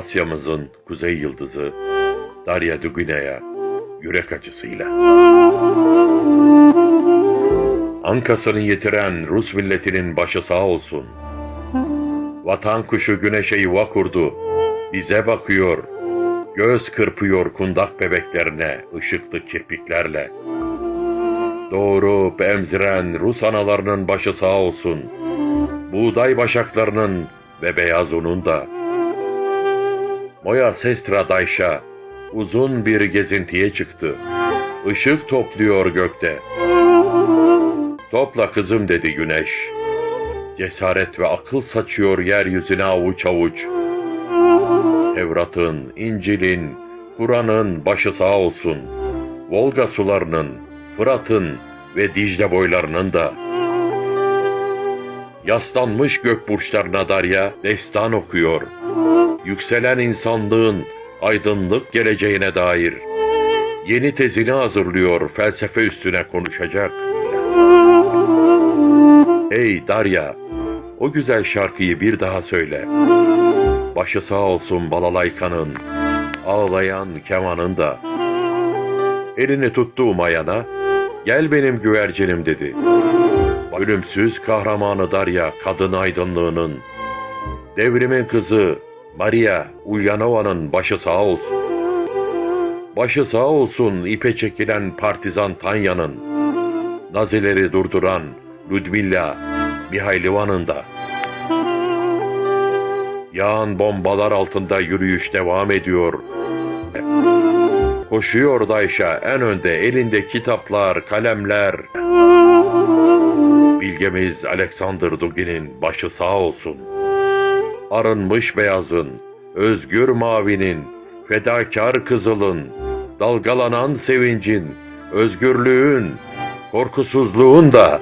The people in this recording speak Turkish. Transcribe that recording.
Asya'mızın kuzey yıldızı Darya Dugine'ye yürek acısıyla. Ankasını yitiren Rus milletinin başı sağ olsun. Vatan kuşu güneşe yuva kurdu, bize bakıyor, göz kırpıyor kundak bebeklerine ışıklı kirpiklerle. Doğurup emziren Rus analarının başı sağ olsun. Buğday başaklarının ve beyaz unun da. Moya Sestra Dayşa uzun bir gezintiye çıktı. Işık topluyor gökte. Topla kızım dedi güneş. Cesaret ve akıl saçıyor yeryüzüne avuç avuç. Tevrat'ın, İncil'in, Kur'an'ın başı sağ olsun. Volga sularının, Fırat'ın ve Dicle boylarının da. Yaslanmış gökburçlarına Darya destan okuyor. Yükselen insanlığın aydınlık geleceğine dair yeni tezini hazırlıyor felsefe üstüne konuşacak. Hey Darya, o güzel şarkıyı bir daha söyle. Başı sağ olsun balalaykanın, ağlayan kemanın da. Elini tuttu Umayana, gel benim güvercinim dedi. Ölümsüz kahramanı Darya kadın aydınlığının, devrimin kızı Maria Ulyanova'nın başı sağ olsun. Başı sağ olsun ipe çekilen partizan Tanya'nın, Nazileri durduran Ludmilla Mihailova'nın da. Yağan bombalar altında yürüyüş devam ediyor. Koşuyor Dayşa en önde elinde kitaplar, kalemler. Bilgemiz Alexander Dugin'in başı sağ olsun. Arınmış beyazın, özgür mavinin, fedakar kızılın, dalgalanan sevincin, özgürlüğün, korkusuzluğun da.